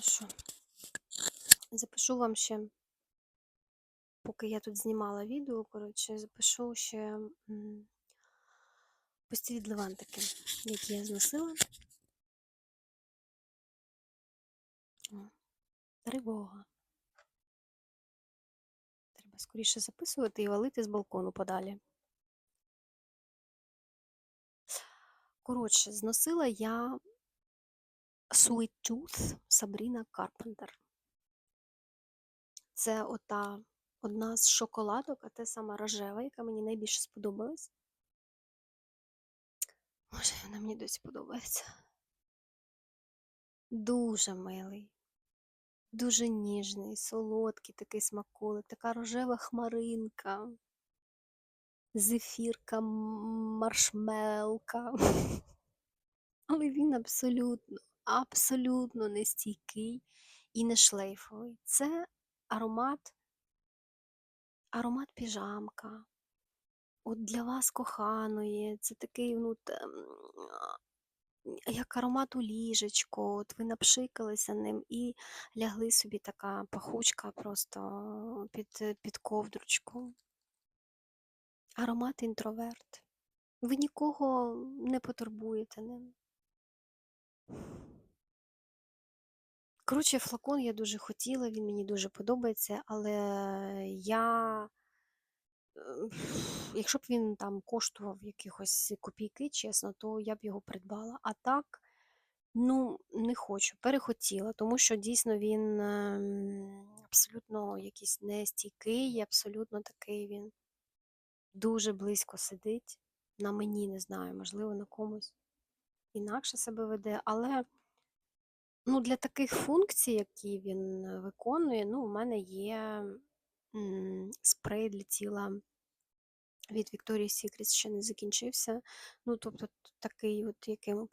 Що, запишу вам ще, поки я тут знімала відео, коротше, запишу ще пусті левантики, які я зносила. О, тривога. Треба скоріше записувати і валити з балкону подалі. Коротше, зносила я Sweet Tooth Sabrina Carpenter. Це ота одна з шоколадок, а те сама рожева, яка мені найбільше сподобалась. Може, вона мені досі подобається. Дуже милий, дуже ніжний, солодкий такий смаколик, така рожева хмаринка, зефірка, маршмелка. Але він абсолютно, абсолютно не стійкий і не шлейфовий. Це аромат, аромат піжамка. От для вас коханої, це такий, ну, як аромат у ліжечко, от ви напшикалися ним і лягли собі така пахучка просто під, під ковдручку. Аромат інтроверт. Ви нікого не потурбуєте ним. Коротше, флакон я дуже хотіла, він мені дуже подобається, але я, е, якщо б він там коштував якихось копійки, чесно, то я б його придбала. А так, ну, не хочу, перехотіла, тому що дійсно він ем, абсолютно якийсь нестійкий, абсолютно такий він дуже близько сидить. На мені, не знаю, можливо, на комусь інакше себе веде, але. Ну, для таких функцій, які він е, виконує, ну, у мене є спрей для тіла від Victoria's Secret, ще не закінчився. Ну, тобто такий, от, яким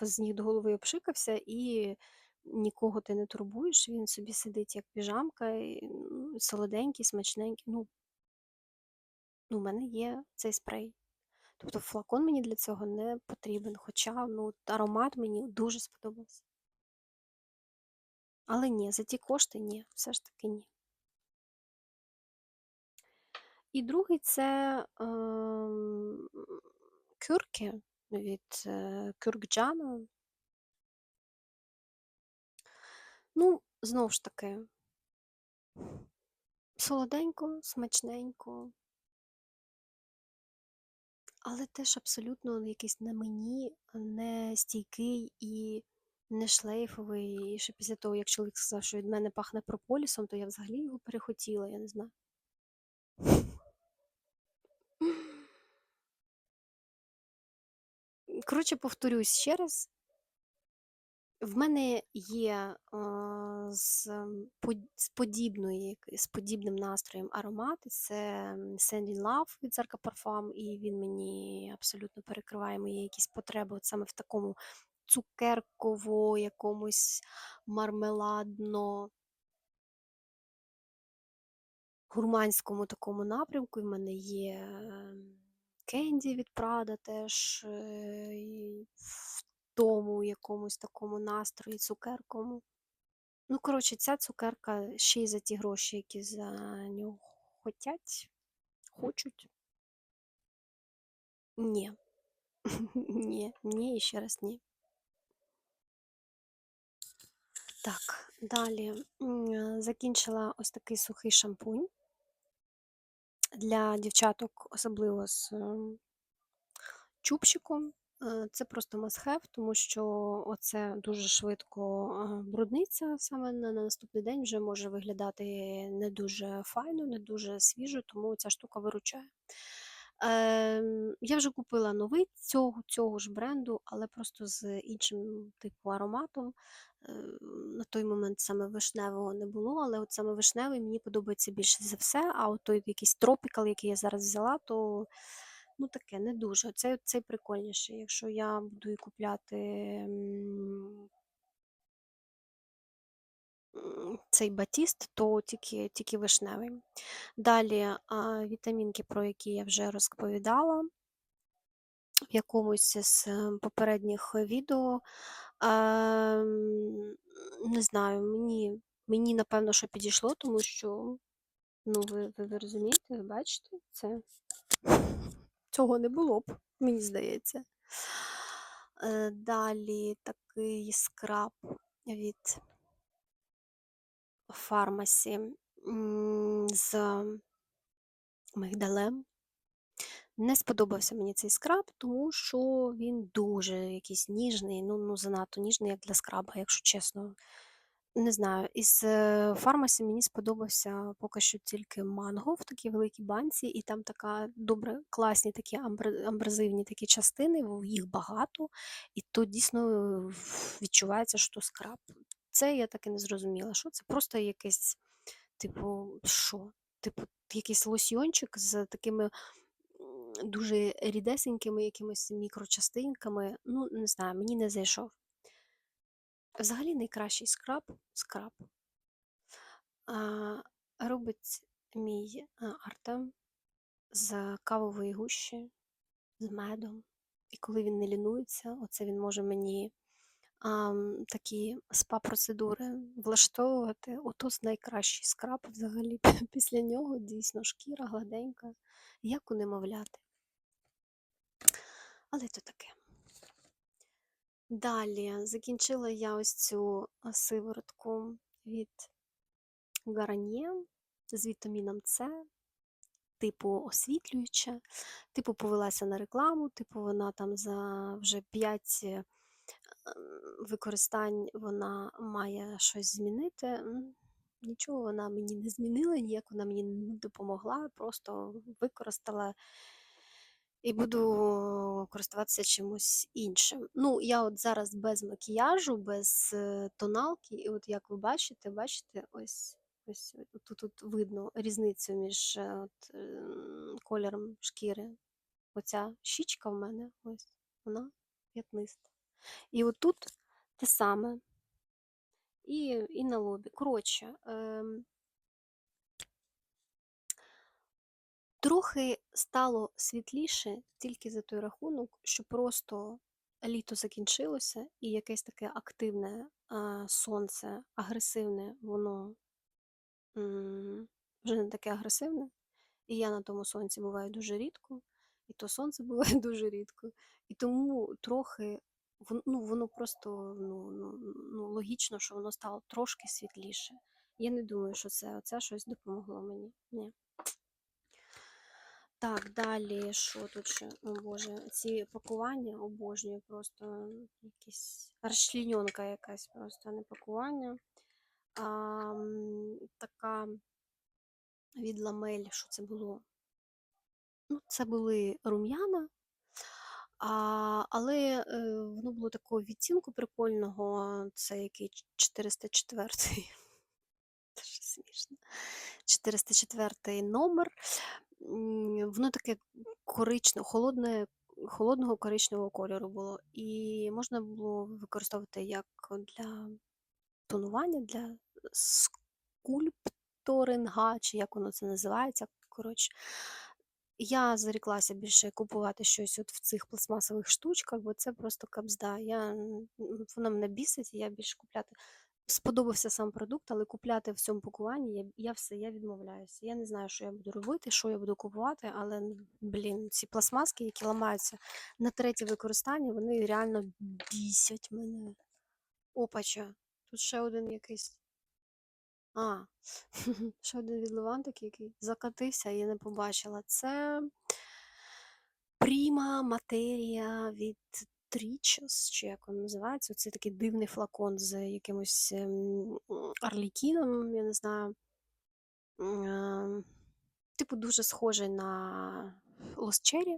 з ніг до голови обшикався, і нікого ти не турбуєш, він собі сидить як піжамка, і, ну, солоденький, смачненький. Ну, ну, у мене є цей спрей. Тобто флакон мені для цього не потрібен, хоча ну, аромат мені дуже сподобався. Але ні, за ті кошти ні, все ж таки ні. І другий це ем, кюрки від е, Кюркджана. Ну, знову ж таки, солоденько, смачненько, але теж абсолютно якийсь на мені не стійкий і не шлейфовий. І ще після того, як чоловік сказав, що від мене пахне прополісом, то я взагалі його перехотіла, я не знаю. Коротше, повторюсь ще раз. В мене є з, з, подібної, з подібним настроєм аромати. Це Sandy Love від Zarka Parfum, і він мені абсолютно перекриває мої якісь потреби от саме в такому цукерково, якомусь мармеладно гурманському такому напрямку. І в мене є ем, Кенді від Прада теж е, в тому якомусь такому настрої цукерковому. Ну, коротше, ця цукерка ще й за ті гроші, які за нього хотять, хочуть. Ні. Ні, ні, і ще раз ні. Так, далі закінчила ось такий сухий шампунь для дівчаток, особливо з ем, чубчиком. Е, Це просто must-have, тому що оце дуже швидко е, брудниться саме на наступний день вже може виглядати не дуже файно, не дуже свіжо, тому ця штука виручає. Ем, Я вже купила новий цього, цього ж бренду, але просто з іншим типу ароматом. Е, На той момент саме вишневого не було, але от саме вишневий мені подобається більше за все. А от той якийсь тропікал, який я зараз взяла, то ну таке не дуже. Цей, цей прикольніший. Якщо я буду і купляти цей батіст, то тільки, тільки вишневий. Далі а, вітамінки, про які я вже розповідала в якомусь з е, попередніх відео. Ем, не знаю, мені мені напевно, що підійшло, тому що, ну, ви ви ви розумієте, ви бачите це? Цього не було б, мені здається. Е, далі такий скраб від Фармасі, з мигдалем. Не сподобався мені цей скраб, тому що він дуже якийсь ніжний, ну, ну занадто ніжний, як для скраба, якщо чесно. Не знаю, із е, Фармасі мені сподобався поки що тільки манго в такій великій банці, і там така добре, класні такі амбразивні такі частини, їх багато, і то дійсно е, відчувається, що скраб. Це я так і не зрозуміла. Що це? Просто якийсь, типу, що? Типу, якийсь лосьйончик з такими дуже рідесенькими якимись мікрочастинками. Ну, не знаю, мені не зайшов. Взагалі найкращий скраб скраб а, робить мій Артем з кавової гущі, з медом. І коли він не лінується, оце він може мені а, такі спа-процедури влаштовувати. Ото найкращий скраб взагалі. Після нього дійсно шкіра гладенька, як у немовляти. Але то таке. Далі закінчила я ось цю сиворотку від Гараньє з вітаміном С, типу освітлююча, типу повелася на рекламу, типу вона там за вже 5 використань вона має щось змінити. Нічого вона мені не змінила, ніяк вона мені не допомогла, просто використала і буду користуватися чимось іншим. Ну, я от зараз без макіяжу, без е, тоналки, і от як ви бачите, бачите, ось ось тут, тут видно різницю між е, от, ем, кольором шкіри. Оця щічка в мене, ось вона п'ятниста. І отут те саме. І, і на лобі. Коротше, ем, Трохи стало світліше тільки за той рахунок, що просто літо закінчилося, і якесь таке активне а, сонце, агресивне, воно м, вже не таке агресивне. І я на тому сонці буваю дуже рідко, і то сонце буває дуже рідко. І тому трохи ну, воно просто ну, ну, ну, логічно, що воно стало трошки світліше. Я не думаю, що це оце щось допомогло мені. Ні. Так, далі, що тут ще? О Боже, ці пакування обожнюю просто якісь розчлененка якась просто, не пакування. А, така від ламель, що це було? Ну, це були рум'яна, а, але е, воно було такого відтінку прикольного. Це який 404 Дуже смішно. 404 номер. Воно таке коричневе, холодне, холодного коричневого кольору було. І можна було використовувати як для тонування, для скульпторинга, чи як воно це називається. Коротше, я заріклася більше купувати щось от в цих пластмасових штучках, бо це просто кабзда. Я, м, воно мене бісить, і я більше купляти. Сподобався сам продукт, але купляти в цьому пакуванні я, я все, я відмовляюся. Я не знаю, що я буду робити, що я буду купувати, але, ну, блін, ці пластмаски, які ламаються на третє використання, вони реально бісять мене. Опача, тут ще один якийсь. А, ще один від Левантик, який закатився, я не побачила. Це Пріма матерія від Трічос, чи як він називається. Це такий дивний флакон з якимось ем, арлікіном, я не знаю. Ем, Типу, дуже схожий на Cherry.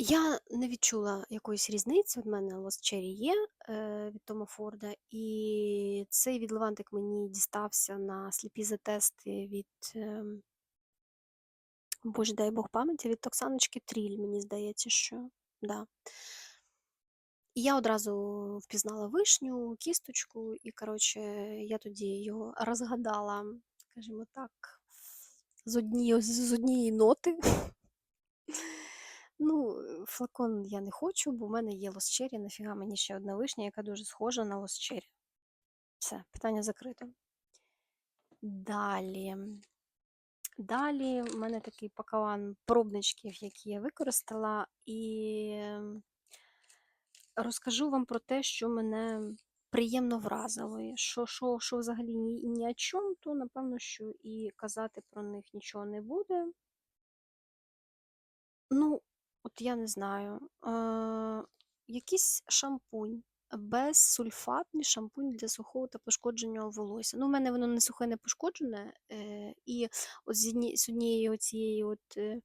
Я не відчула якоїсь різниці. У мене Lost Cherry є е, від Тома Форда, і цей відливантик мені дістався на сліпі затести від, ем, Боже, дай Бог пам'яті, від Оксаночки Тріль, мені здається, що да. І я одразу впізнала вишню, кісточку, і, коротше, я тоді його розгадала, скажімо так, з однієї, з однієї ноти. Ну, флакон я не хочу, бо в мене є лосчері. Нафіга мені ще одна вишня, яка дуже схожа на лосчері. Все, питання закрито. Далі. Далі в мене такий пакаван пробничків, які я використала, і ем, розкажу вам про те, що мене приємно вразило. Що, що, що взагалі ні, ні о чому, то напевно, що і казати про них нічого не буде. Ну, от я не знаю. Е, якийсь шампунь. Безсульфатний шампунь для сухого та пошкодженого волосся. Ну, в мене воно не сухе, не пошкоджене. Е, і от з, одні, з однієї оцієї от, е,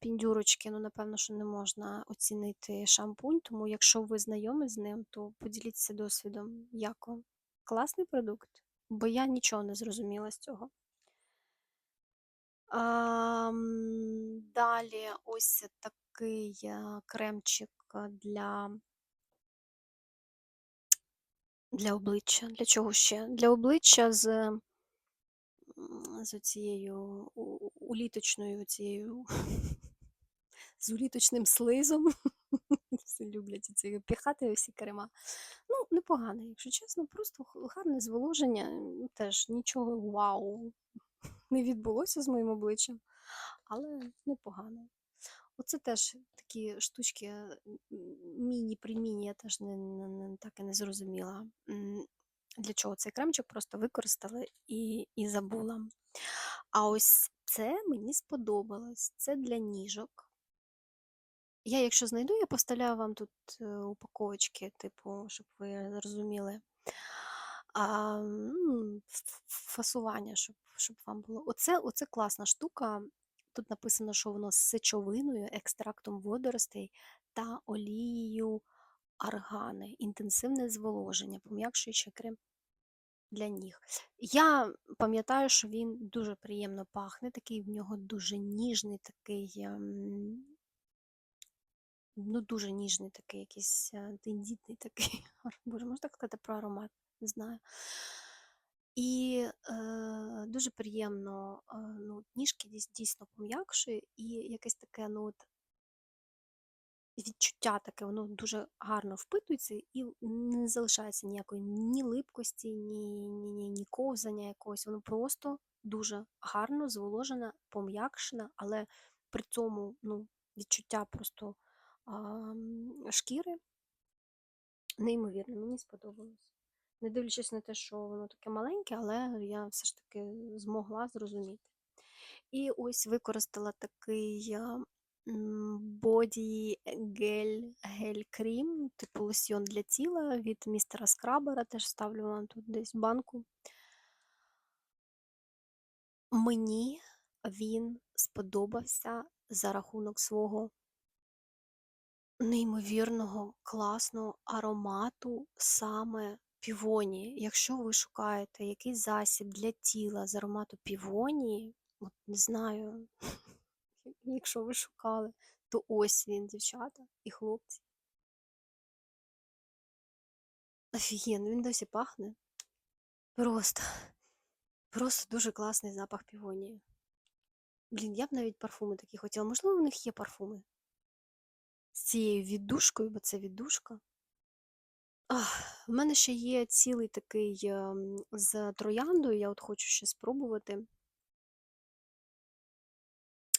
піндюрочки, ну, напевно, що не можна оцінити шампунь, тому якщо ви знайомі з ним, то поділіться досвідом. Як вам? Класний продукт? Бо я нічого не зрозуміла з цього. Ам, далі ось такий е, кремчик для, для обличчя. Для чого ще? Для обличчя з, з оцією уліточною оцією, з уліточним слизом. Всі люблять це піхати всі крема. Ну, непогано, якщо чесно, просто гарне зволоження. Теж нічого вау не відбулося з моїм обличчям, але непогано. Оце теж такі штучки м, міні-приміні, я теж не, не, не- так і не зрозуміла. Для чого цей кремчик просто використала і, і забула. А ось це мені сподобалось. Це для ніжок. Я, якщо знайду, я поставляю вам тут е, упаковочки, типу, щоб ви розуміли. А, фасування, щоб, щоб вам було. Оце, оце класна штука. Тут написано, що воно з сечовиною, екстрактом водоростей та олією аргани, інтенсивне зволоження, пом'якшуючи крем для ніг. Я пам'ятаю, що він дуже приємно пахне, такий в нього дуже ніжний, такий, ем, ну дуже ніжний такий, якийсь е, тендітний такий. Боже, можна так сказати про аромат? Не знаю. І е, дуже приємно, е, ну, ніжки дійсно пом'якшує, і якесь таке, ну, от, відчуття таке, воно дуже гарно впитується і не залишається ніякої ні липкості, ні, ні, ні, ні ковзання якогось. Воно просто дуже гарно зволожена, пом'якшена, але при цьому ну, відчуття просто м, шкіри неймовірно, мені сподобалось. Не дивлячись на те, що воно таке маленьке, але я все ж таки змогла зрозуміти. І ось використала такий боді гель, гель крім, типу лосьйон для тіла від містера Скрабера. Теж ставлю вам тут десь банку. Мені він сподобався за рахунок свого неймовірного класного аромату саме півонії. Якщо ви шукаєте якийсь засіб для тіла з аромату півонії, от не знаю, якщо ви шукали, то ось він, дівчата і хлопці. Офігенно, він досі пахне. Просто, просто дуже класний запах півонії. Блін, я б навіть парфуми такі хотіла. Можливо, в них є парфуми з цією віддушкою, бо це віддушка. В мене ще є цілий такий ем, з трояндою, я от хочу ще спробувати.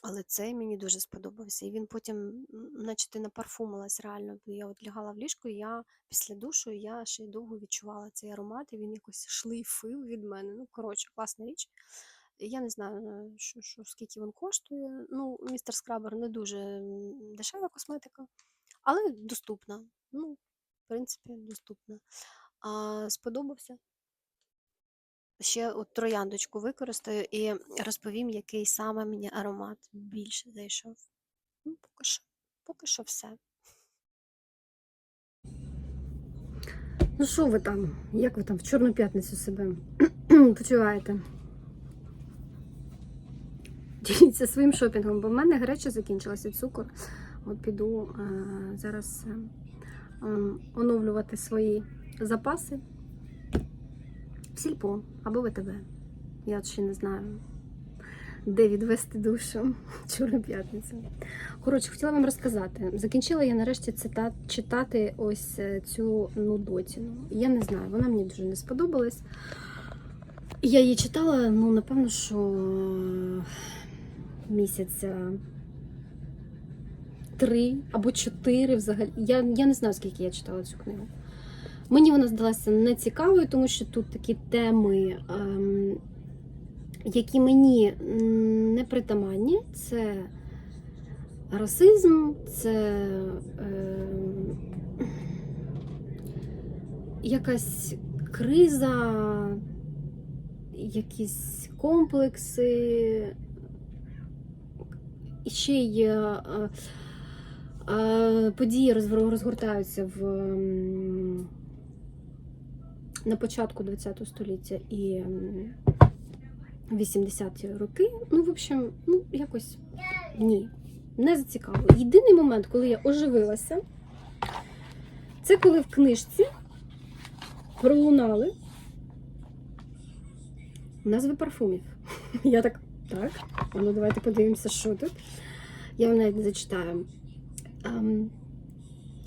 Але цей мені дуже сподобався. І він потім, наче ти напарфумилась реально. бо Я от лягала в ліжко, і я після душу я ще й довго відчувала цей аромат, і він якось шлейфив від мене. Ну, коротше, класна річ. Я не знаю, що, що, скільки він коштує. Ну, містер Скрабер не дуже дешева косметика, але доступна. Ну, принципі, доступна. А, сподобався. Ще от трояндочку використаю і розповім, який саме мені аромат більше зайшов. Ну, поки що, поки що все. Ну що ви там? Як ви там в Чорну п'ятницю себе почуваєте? Діліться своїм шопінгом, бо в мене греча закінчилася, цукор. От піду зараз е, оновлювати свої запаси в сільпо або ВТБ. Я ще не знаю. де відвести душу. Чорна п'ятниця. Коротше, хотіла вам розказати. Закінчила я нарешті цита- читати ось е, цю нудотіну. Я не знаю, вона мені дуже не сподобалась. Я її читала, ну, напевно, що місяця три або чотири взагалі. Я, я не знаю, скільки я читала цю книгу. Мені вона здалася нецікавою, тому що тут такі теми, ем, які мені не притаманні. Це расизм, це ем, якась криза, якісь комплекси. І ще е, е, події розгортаються в, на початку ХХ століття і 80-ті роки. Ну, в общем, ну, якось ні, не зацікавило. Єдиний момент, коли я оживилася, це коли в книжці пролунали назви парфумів. Я так, так, ну давайте подивимося, що тут. Я вам навіть не зачитаю.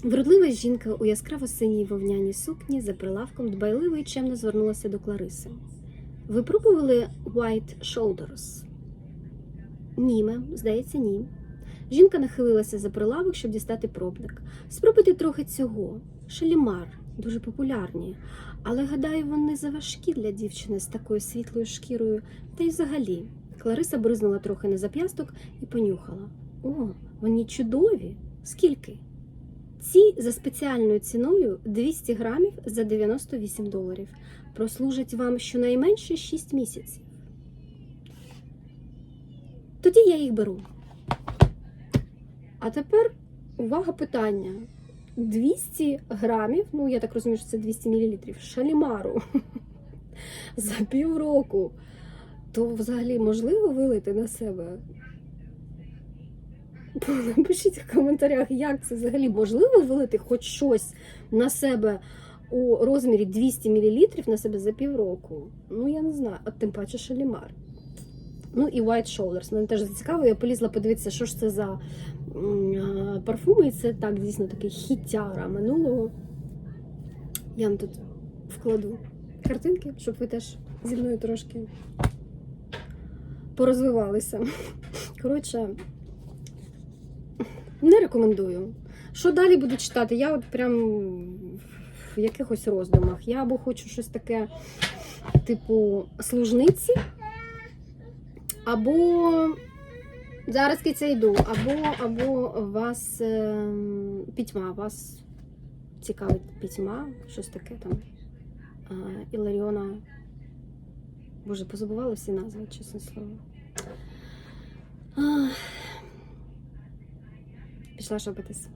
Вродлива жінка у яскраво синій вовняній сукні за прилавком дбайливо і чемно звернулася до Клариси. Ви пробували White Shoulders? Ні, мем, здається, ні. Жінка нахилилася за прилавок, щоб дістати пробник. Спробуйте трохи цього. Шалімар, дуже популярні. Але гадаю, вони заважкі для дівчини з такою світлою шкірою. Та й взагалі. Клариса бризнула трохи на зап'ясток і понюхала. О, вони чудові. Скільки? Ці за спеціальною ціною 200 грамів за 98 доларів. Прослужать вам щонайменше 6 місяців. Тоді я їх беру. А тепер увага питання. 200 грамів, ну я так розумію, що це 200 мл шалімару за півроку. То взагалі можливо вилити на себе? Напишіть в коментарях, як це взагалі можливо вилити хоч щось на себе у розмірі 200 мл на себе за півроку. Ну, я не знаю, а тим паче шалімар. Ну і White Shoulders. Мене теж зацікавило. Я полізла подивитися, що ж це за парфуми. І це так, дійсно, такий хітяра минулого. Я вам тут вкладу картинки, щоб ви теж зі мною трошки порозвивалися. Коротше, не рекомендую. Що далі буду читати? Я от прям в якихось роздумах. Я або хочу щось таке, типу, служниці, або зараз киця йду, або, або вас е, пітьма, вас цікавить пітьма, щось таке там. Іларіона. Боже, позабувала всі назви, чесне слово. Пішла шопитись.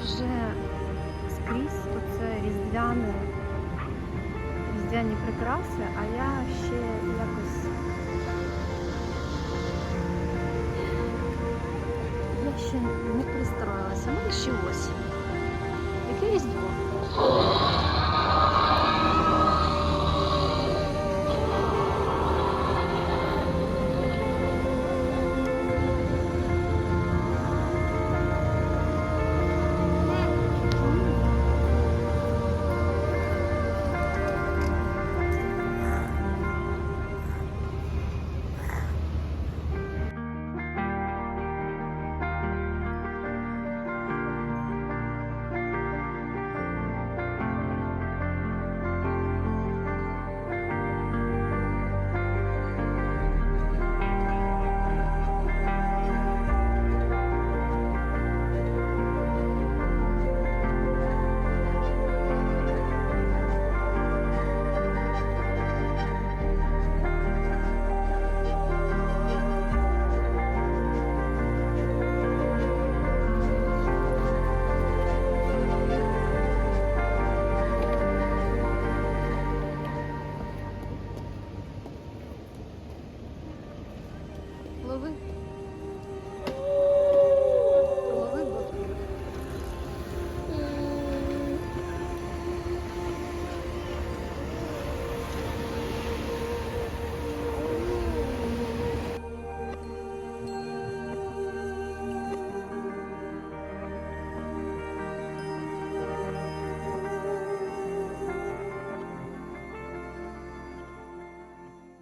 Вже скрізь оце різдвяне, різдвяні прикраси, а я ще якось. Я ще не пристроїлася. Мені ще осінь. Яке різдво?